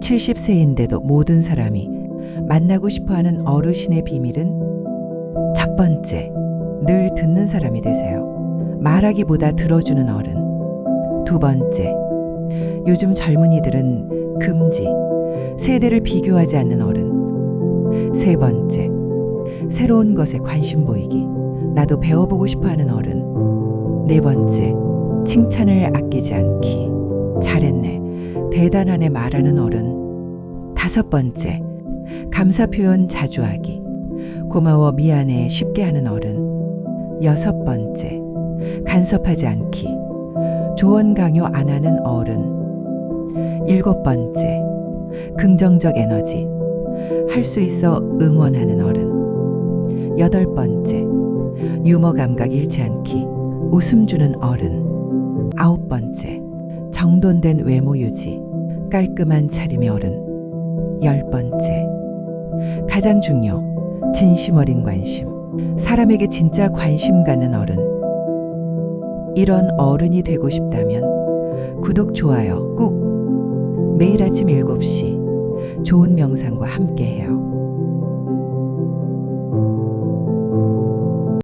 70세인데도 모든 사람이 만나고 싶어 하는 어르신의 비밀은 첫 번째, 늘 듣는 사람이 되세요. 말하기보다 들어주는 어른. 두 번째, 요즘 젊은이들은 금지, 세대를 비교하지 않는 어른. 세 번째, 새로운 것에 관심 보이기, 나도 배워보고 싶어 하는 어른. 네 번째, 칭찬을 아끼지 않기, 잘했네, 대단하네 말하는 어른. 다섯 번째, 감사 표현 자주 하기, 고마워 미안해 쉽게 하는 어른. 여섯 번째, 간섭하지 않기, 조언 강요 안 하는 어른. 일곱 번째, 긍정적 에너지, 할 수 있어 응원하는 어른. 여덟 번째, 유머 감각 잃지 않기, 웃음 주는 어른. 아홉 번째, 정돈된 외모 유지, 깔끔한 차림의 어른. 열 번째, 가장 중요, 진심 어린 관심. 사람에게 진짜 관심 갖는 어른. 이런 어른이 되고 싶다면 구독, 좋아요 꾹 매일 아침 7시 좋은 명상과 함께 해요.